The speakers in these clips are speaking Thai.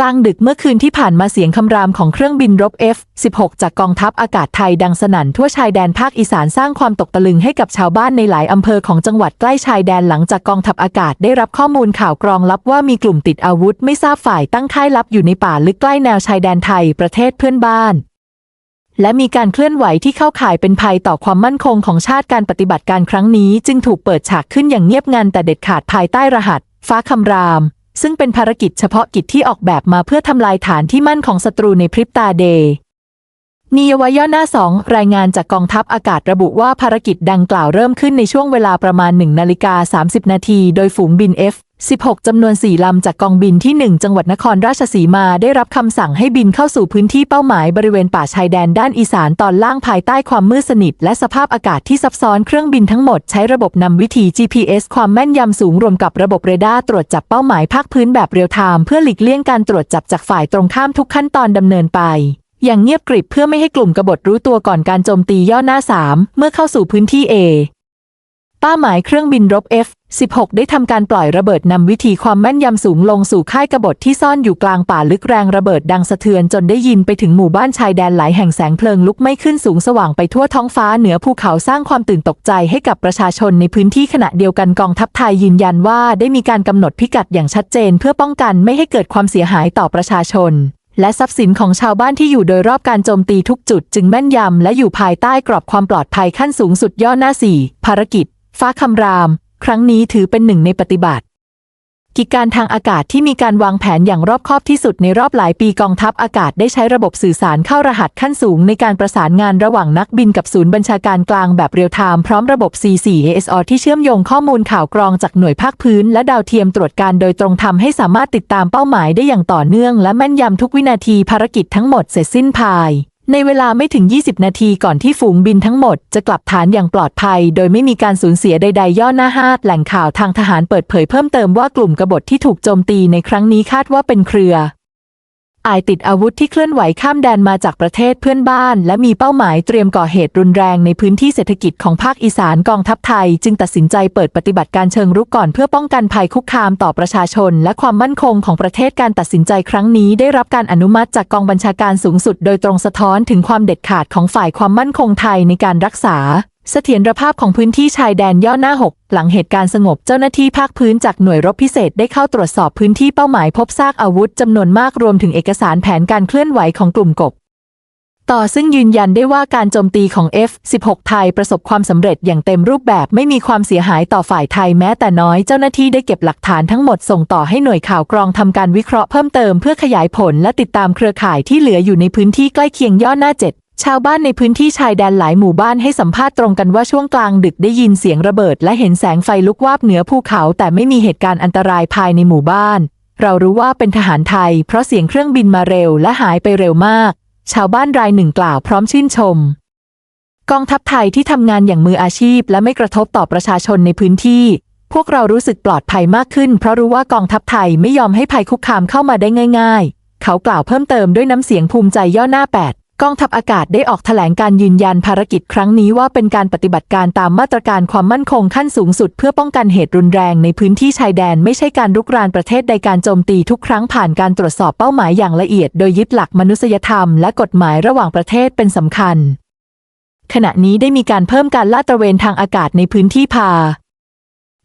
กลางดึกเมื่อคืนที่ผ่านมาเสียงคำรามของเครื่องบินรบ F-16 จากกองทัพอากาศไทยดังสนั่นทั่วชายแดนภาคอีสานสร้างความตกตะลึงให้กับชาวบ้านในหลายอำเภอของจังหวัดใกล้ชายแดนหลังจากกองทัพอากาศได้รับข้อมูลข่าวกรองลับว่ามีกลุ่มติดอาวุธไม่ทราบฝ่ายตั้งค่ายลับอยู่ในป่าลึกใกล้แนวชายแดนไทยประเทศเพื่อนบ้านและมีการเคลื่อนไหวที่เข้าข่ายเป็นภัยต่อความมั่นคงของชาติการปฏิบัติการครั้งนี้ จึงถูกเปิดฉากขึ้นอย่างเงียบงันแต่เด็ดขาดภายใต้รหัส ฟ้าคำราม ซึ่งเป็นภารกิจเฉพาะกิจที่ออกแบบมาเพื่อทำลายฐานที่มั่นของศัตรูในพริบตาเดย์นิยวย่อหน้าสองรายงานจากกองทัพอากาศระบุว่าภารกิจดังกล่าวเริ่มขึ้นในช่วงเวลาประมาณ1นาฬิกา30 นาที โดยฝูงบิน F 16 จำนวน 4 ลำจากกองบินที่ 1 จังหวัดนครราชสีมาได้รับคำสั่งให้บินเข้าสู่พื้นที่เป้าหมายบริเวณป่าชายแดนด้านอีสานตอนล่างภายใต้ความมืดสนิท และสภาพอากาศที่ซับซ้อนเครื่องบินทั้งหมดใช้ระบบนำวิถี GPS ความแม่นยำสูงรวมกับระบบเรดาร์ตรวจจับเป้าหมายภาคพื้นแบบเรียลไทม์เพื่อหลีกเลี่ยงการตรวจจับจากฝ่ายตรงข้ามทุกขั้นตอนดำเนินไปอย่างเงียบกริบเพื่อไม่ให้กลุ่มกบฏรู้ตัวก่อนการโจมตีย่อหน้า 3 เมื่อเข้าสู่พื้นที่ A ป้าหมายเครื่องบินรบ F-16 ได้ทำการปล่อยระเบิดนำวิธีความแม่นยำสูงลงสู่ค่ายกบฏที่ซ่อนอยู่กลางป่าลึกแรงระเบิดดังสะเทือนจนได้ยินไปถึงหมู่บ้านชายแดนหลายแห่งแสงเพลิงลุกไม้ขึ้นสูงสว่างไปทั่วท้องฟ้าเหนือภูเขาสร้างความตื่นตกใจให้กับประชาชนในพื้นที่ขณะเดียวกันกองทัพไทยยืนยันว่าได้มีการกำหนดพิกัดอย่างชัดเจน เพื่อป้องกันไม่ให้เกิดความเสียหายต่อประชาชนและทรัพย์สินของชาวบ้านที่อยู่โดยรอบการโจมตีทุกจุดจึงแม่นยำและอยู่ภายใต้กรอบความปลอดภัยขั้นสูงสุดย่อหน้าสีภารกิจ ฟ้าคำราม ครั้งนี้ถือเป็นหนึ่งในปฏิบัติ กิจการทางอากาศที่มีการวางแผนอย่างรอบคอบที่สุดในรอบหลายปีกองทัพอากาศได้ใช้ระบบสื่อสารเข้ารหัสขั้นสูงในการประสานงานระหว่างนักบินกับศูนย์บัญชาการกลางแบบเรียลไทม์พร้อมระบบ C4ASR ที่เชื่อมโยงข้อมูลข่าวกรองจากหน่วยภาคพื้น และดาวเทียมตรวจการโดยตรงทำให้สามารถติดตามเป้าหมายได้อย่างต่อเนื่อง และแม่นยำทุกวินาทีภารกิจทั้งหมดเสร็จสิ้นภาย ในเวลาไม่ถึง 20 นาทีก่อนที่ฝูงบินทั้งหมดจะกลับฐานอย่างปลอดภัย โดยไม่มีการสูญเสียใดๆ ย่อหน้าฮาดแหล่งข่าวทางทหารเปิดเผยเพิ่มเติมว่ากลุ่มกบฏที่ถูกโจมตีในครั้งนี้คาดว่าเป็นเครือ อายติดอาวุธที่เคลื่อนไหวข้ามแดนมาจากประเทศเพื่อนบ้าน และมีเป้าหมายเตรียมก่อเหตุรุนแรงในพื้นที่เศรษฐกิจของภาคอีสานกองทัพไทย จึงตัดสินใจเปิดปฏิบัติการเชิงรุกก่อนเพื่อป้องกันภัยคุกคามต่อประชาชน และความมั่นคงของประเทศการตัดสินใจครั้งนี้ได้รับการอนุมัติจากกองบัญชาการสูงสุด โดยตรงสะท้อนถึงความเด็ดขาดของฝ่ายความมั่นคงไทยในการรักษา เสถียรภาพของพื้นที่ชายแดนย่อหน้า 6 หลังเหตุการณ์สงบเจ้าหน้าที่ภาคพื้นจากหน่วยรบพิเศษได้เข้าตรวจสอบพื้นที่เป้าหมายพบซากอาวุธจำนวนมากรวมถึงเอกสารแผนการเคลื่อนไหวของกลุ่มกบ ต่อซึ่งยืนยันได้ว่าการโจมตีของ F-16 ไทยประสบความสำเร็จอย่างเต็มรูปแบบไม่มีความเสียหายต่อฝ่ายไทยแม้แต่น้อยเจ้าหน้าที่ได้เก็บหลักฐานทั้งหมดส่งต่อให้หน่วยข่าวกรองทำการวิเคราะห์เพิ่มเติมเพื่อขยายผลและติดตามเครือข่ายที่เหลืออยู่ในพื้นที่ใกล้เคียงย่อหน้าเจ็ด ชาวบ้านในพื้นที่ชายแดนหลายหมู่บ้านให้สัมภาษณ์ตรงกันว่าช่วงกลางดึกได้ยินเสียงระเบิดและเห็นแสงไฟลุกวาบเหนือภูเขาแต่ไม่มีเหตุการณ์อันตรายภายในหมู่บ้าน เรารู้ว่าเป็นทหารไทย เพราะเสียงเครื่องบินมาเร็วและหายไปเร็วมาก ชาวบ้านรายหนึ่งกล่าวพร้อมชื่นชม กองทัพไทยที่ทำงานอย่างมืออาชีพ และไม่กระทบต่อประชาชนในพื้นที่ พวกเรารู้สึกปลอดภัยมากขึ้น เพราะรู้ว่ากองทัพไทยไม่ยอมให้ภัยคุกคามเข้ามาได้ง่าย ๆ เขากล่าวเพิ่มเติมด้วยน้ำเสียงภูมิใจย่อหน้า8 กองทัพอากาศได้ออกแถลงการยืนยันภารกิจครั้งนี้ว่าเป็นการปฏิบัติการตามมาตรการความมั่นคงขั้นสูงสุด เพื่อป้องกันเหตุรุนแรงในพื้นที่ชายแดนไม่ใช่การรุกรานประเทศใดการโจมตีทุกครั้งผ่านการตรวจสอบเป้าหมายอย่างละเอียด โดยยึดหลักมนุษยธรรมและกฎหมายระหว่างประเทศเป็นสำคัญ ขณะนี้ได้มีการเพิ่มการลาดตระเวนทางอากาศในพื้นที่พา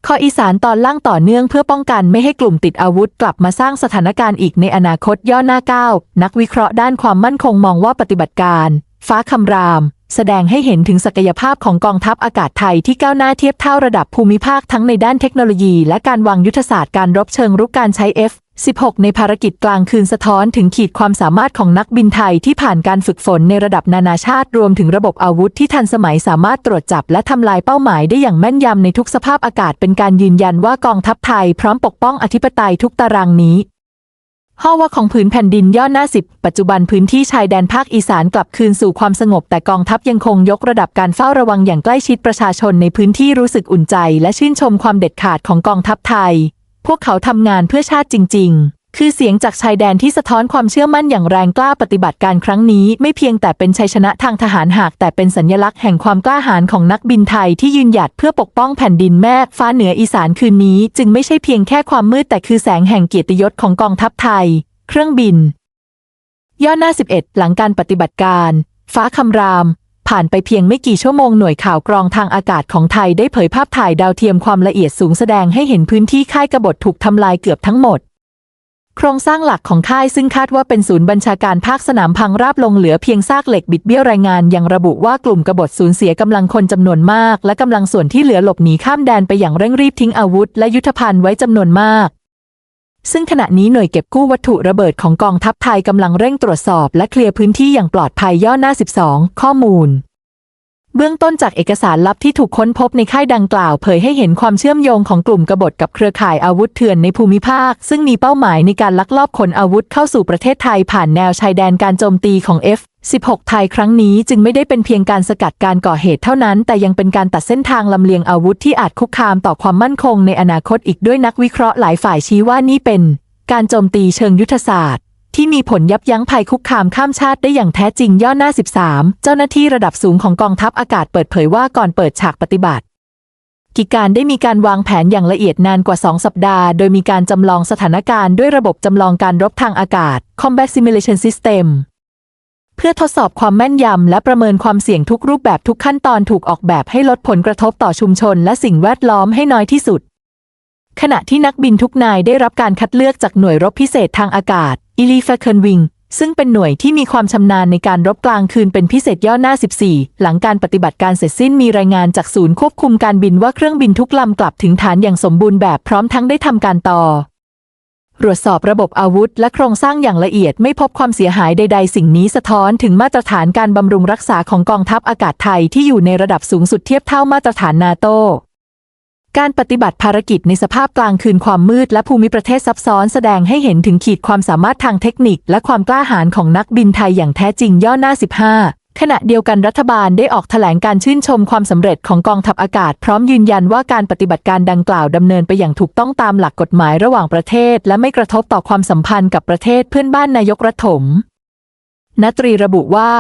คออีสานตอนล่างต่อเนื่องเพื่อป้องกันไม่ให้กลุ่มติดอาวุธกลับมาสร้างสถานการณ์อีกในอนาคตย่อหน้าก้าวนักวิเคราะห์ด้านความมั่นคงมองว่าปฏิบัติการ ฟ้าคำราม แสดงให้เห็นถึงศักยภาพของกองทัพอากาศไทยที่ก้าวหน้าเทียบเท่าระดับภูมิภาคทั้งในด้านเทคโนโลยีและการวางยุทธศาสตร์การรบเชิงรุกการใช้ F 16 ในภารกิจกลางคืนสะท้อนถึงขีดความสามารถของนักบินไทยที่ผ่านการฝึกฝนในระดับนานาชาติรวมถึงระบบอาวุธที่ทันสมัยสามารถตรวจจับและทำลายเป้าหมายได้อย่างแม่นยำในทุกสภาพอากาศเป็นการยืนยันว่ากองทัพไทยพร้อมปกป้องอธิปไตยทุกตารางนี้ห้อว่าของผืนแผ่นดินย่อหน้าสิบปัจจุบันพื้นที่ชายแดนภาคอีสานกลับคืนสู่ความสงบ แต่กองทัพยังคงยกระดับการเฝ้าระวังอย่างใกล้ชิดประชาชนในพื้นที่รู้สึกอุ่นใจ และชื่นชมความเด็ดขาดของกองทัพไทย พวกเขาทำงานเพื่อชาติจริง ๆคือเสียงจากชายแดนที่สะท้อนความเชื่อมั่นอย่างแรงกล้าปฏิบัติการครั้งนี้ ไม่เพียงแต่เป็นชัยชนะทางทหารหาก แต่เป็นสัญลักษณ์แห่งความกล้าหาญของนักบินไทยที่ยืนหยัดเพื่อปกป้องแผ่นดินแม่ฟ้าเหนืออีสานคืนนี้ จึงไม่ใช่เพียงแค่ความมืดแต่คือแสงแห่งเกียรติยศของกองทัพไทย เครื่องบิน ย่อหน้า 11 หลังการปฏิบัติการ ฟ้าคำราม ผ่านไปเพียงไม่กี่ชั่วโมงหน่วยข่าวกรองทางอากาศของไทยได้เผยภาพถ่ายดาวเทียมความละเอียดสูงแสดงให้เห็นพื้นที่ค่ายกบฏถูกทำลายเกือบทั้งหมด โครงสร้างหลักของค่ายซึ่งคาดว่าเป็นศูนย์บัญชาการภาคสนามพังราบลงเหลือเพียงซากเหล็กบิดเบี้ยวรายงานยังระบุว่ากลุ่มกบฏสูญเสียกำลังคนจำนวนมาก และกำลังส่วนที่เหลือหลบหนีข้ามแดนไปอย่างเร่งรีบทิ้งอาวุธ และยุทธภัณฑ์ไว้จำนวนมาก ซึ่งขณะนี้หน่วยเก็บกู้วัตถุระเบิดของกองทัพไทยกำลังเร่งตรวจสอบและเคลียร์พื้นที่อย่างปลอดภัยย่อหน้า 12 ข้อมูล เบื้องต้นจากเอกสารลับที่ถูกค้นพบในค่ายดังกล่าวเผยให้เห็นความเชื่อมโยงของกลุ่มกบฏกับเครือข่ายอาวุธเถื่อนในภูมิภาค ซึ่งมีเป้าหมายในการลักลอบขนอาวุธเข้าสู่ประเทศไทยผ่านแนวชายแดนการโจมตีของ 16 ไทยครั้งนี้จึงไม่ได้เป็นเพียงการสกัดการก่อเหตุเท่านั้น แต่ยังเป็นการตัดเส้นทางลำเลียงอาวุธที่อาจคุกคามต่อความมั่นคงในอนาคตอีกด้วยนักวิเคราะห์หลายฝ่ายชี้ว่านี่เป็น การโจมตีเชิงยุทธศาสตร์ ที่มีผลยับยั้งภัยคุกคามข้ามชาติได้อย่างแท้จริงย่อหน้า 13 เจ้าหน้าที่ระดับสูงของกองทัพอากาศเปิดเผยว่าก่อนเปิดฉากปฏิบัติกิจการได้มีการวางแผนอย่างละเอียดนานกว่า 2 สัปดาห์ โดยมีการจำลองสถานการณ์ด้วยระบบจำลองการรบทางอากาศ Combat Simulation System เพื่อทดสอบความแม่นยำและประเมินความเสี่ยงทุกรูปแบบทุกขั้นตอนถูกออกแบบให้ลดผลกระทบต่อชุมชนและสิ่งแวดล้อมให้น้อยที่สุด ขณะที่นักบินทุกนายได้รับการคัดเลือกจากหน่วยรบพิเศษทางอากาศ e l i f a c e r Wing ซึ่งเป็นหน่วยที่มีความชำนาญในการรบกลางคืนเป็นพิเศษย่อหน้า 14 หลังการปฏิบัติการเสร็จสิ้นมีรายงานจากศูนย์ควบคุมการบินว่าเครื่องบินทุกลำกลับถึงฐานอย่างสมบูรณ์แบบพร้อมทั้งได้ทำการต่อ ตรวจสอบระบบอาวุธ และโครงสร้างอย่างละเอียดไม่พบความเสียหายใด ๆ สิ่งนี้สะท้อนถึงมาตรฐานการบำรุงรักษาของกองทัพอากาศไทยที่อยู่ในระดับสูงสุดเทียบเท่ามาตรฐานนาโตการปฏิบัติภารกิจในสภาพกลางคืนความมืดและภูมิประเทศซับซ้อนแสดงให้เห็นถึงขีดความสามารถทางเทคนิค และความกล้าหาญของนักบินไทยอย่างแท้จริงย่อหน้า 15 ขณะเดียวกันรัฐบาลได้ออกแถลงการชื่นชมความสำเร็จของกองทัพอากาศ พร้อมยืนยันว่าการปฏิบัติการดังกล่าวดำเนินไปอย่างถูกต้องตามหลักกฎหมายระหว่างประเทศ และไม่กระทบต่อความสัมพันธ์กับประเทศเพื่อนบ้านนายกรัฐมนตรีระบุว่า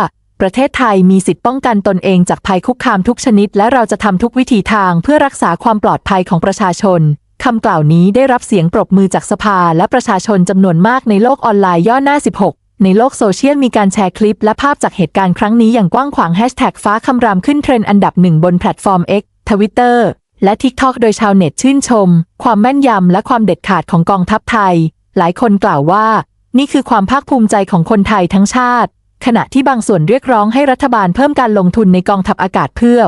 ประเทศไทยมีสิทธิป้องกันตนเองจากภัยคุกคามทุกชนิด และเราจะทำทุกวิถีทางเพื่อรักษาความปลอดภัยของประชาชนคำกล่าวนี้ได้รับเสียงปรบมือจากสภาและประชาชนจำนวนมากในโลกออนไลน์ย่อหน้า 16 ในโลกโซเชียลมีการแชร์คลิปและภาพจากเหตุการณ์ครั้งนี้อย่างกว้างขวางแฮชแท็กฟ้าคำรามขึ้นเทรนด์อันดับหนึ่งบนแพลตฟอร์ม X Twitter และ TikTok โดยชาวเน็ตชื่นชม ความแม่นยำและความเด็ดขาดของกองทัพไทย หลายคนกล่าวว่า นี่คือความภาคภูมิใจของคนไทยทั้งชาติ ขณะที่บางส่วนเรียกร้องให้รัฐบาลเพิ่มการลงทุนในกองทัพอากาศเพื่อ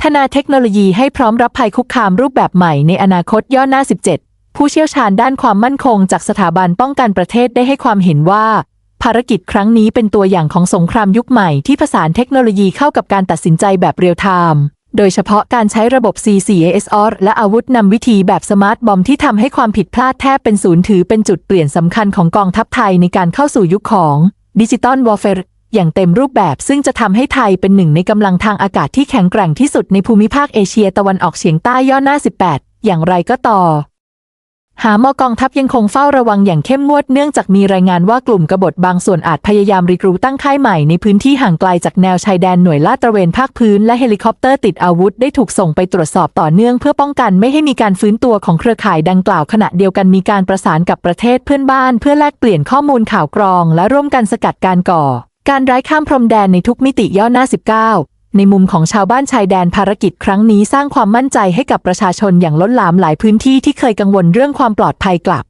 พัฒนาเทคโนโลยีให้พร้อมรับภัยคุกคามรูปแบบใหม่ในอนาคตย่อหน้า 17 ผู้เชี่ยวชาญด้านความมั่นคงจากสถาบันป้องกันประเทศได้ให้ความเห็นว่า ภารกิจครั้งนี้เป็นตัวอย่างของสงครามยุคใหม่ที่ผสานเทคโนโลยีเข้ากับการตัดสินใจแบบเรียลไทม์โดยเฉพาะการใช้ระบบ CCASR และอาวุธนำวิธีแบบสมาร์ทบอมที่ทำให้ความผิดพลาดแทบเป็นศูนย์ถือเป็นจุดเปลี่ยนสำคัญของกองทัพไทยในการเข้าสู่ยุคของดิจิตอลวอร์เฟร์อย่างเต็มรูปแบบซึ่งจะทำให้ไทยเป็นหนึ่งในกำลังทางอากาศที่แข็งแกร่งที่สุดในภูมิภาคเอเชียตะวันออกเฉียงใต้ย่อหน้า 18 อย่างไรก็ต่อ หามอกองทัพยังคงเฝ้าระวังอย่างเข้มงวดเนื่องจากมีรายงานว่ากลุ่มกบฏบางส่วนอาจพยายามรีกรูตั้งค่ายใหม่ในพื้นที่ห่างไกลจากแนวชายแดนหน่วยลาดตระเวนภาคพื้นและเฮลิคอปเตอร์ติดอาวุธได้ถูกส่งไปตรวจสอบต่อเนื่องเพื่อป้องกันไม่ให้มีการฟื้นตัวของเครือข่ายดังกล่าวขณะเดียวกันมีการประสานกับประเทศเพื่อนบ้าน เพื่อแลกเปลี่ยนข้อมูลข่าวกรอง และร่วมกันสกัดการก่อ การร้ายข้ามพรมแดนในทุกมิติย่อหน้า 19 ในมุมของชาวบ้านชายแดนภารกิจครั้งนี้สร้างความมั่นใจให้กับประชาชนอย่างล้นหลามหลายพื้นที่ที่เคยกังวลเรื่องความปลอดภัยกลับ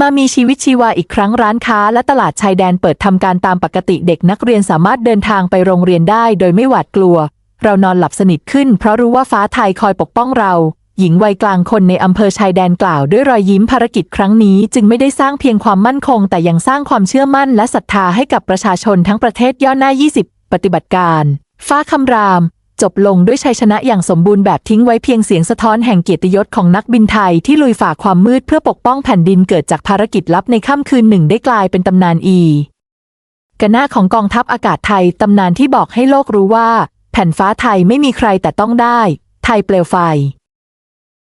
มามีชีวิตชีวาอีกครั้งร้านค้าและตลาดชายแดนเปิดทำการตามปกติเด็กนักเรียนสามารถเดินทางไปโรงเรียนได้โดยไม่หวาดกลัว เรานอนหลับสนิทขึ้นเพราะรู้ว่าฟ้าไทยคอยปกป้องเรา หญิงวัยกลางคนในอำเภอชายแดนกล่าวด้วยรอยยิ้มภารกิจครั้งนี้ จึงไม่ได้สร้างเพียงความมั่นคง แต่ยังสร้างความเชื่อมั่นและศรัทธาให้กับประชาชนทั้งประเทศย่อหน้า 20 ปฏิบัติการ ฟ้าคำราม จบลงด้วยชัยชนะอย่างสมบูรณ์แบบทิ้งไว้เพียงเสียงสะท้อนแห่งเกียรติยศของนักบินไทยที่ลุยฝ่าความมืดเพื่อปกป้องแผ่นดินเกิดจากภารกิจลับในค่ำคืนหนึ่งได้กลายเป็นตำนานอีกหน้าของกองทัพอากาศไทยตำนานที่บอกให้โลกรู้ว่า แผ่นฟ้าไทยไม่มีใครแต่ต้องได้ ไทยเปลวไฟ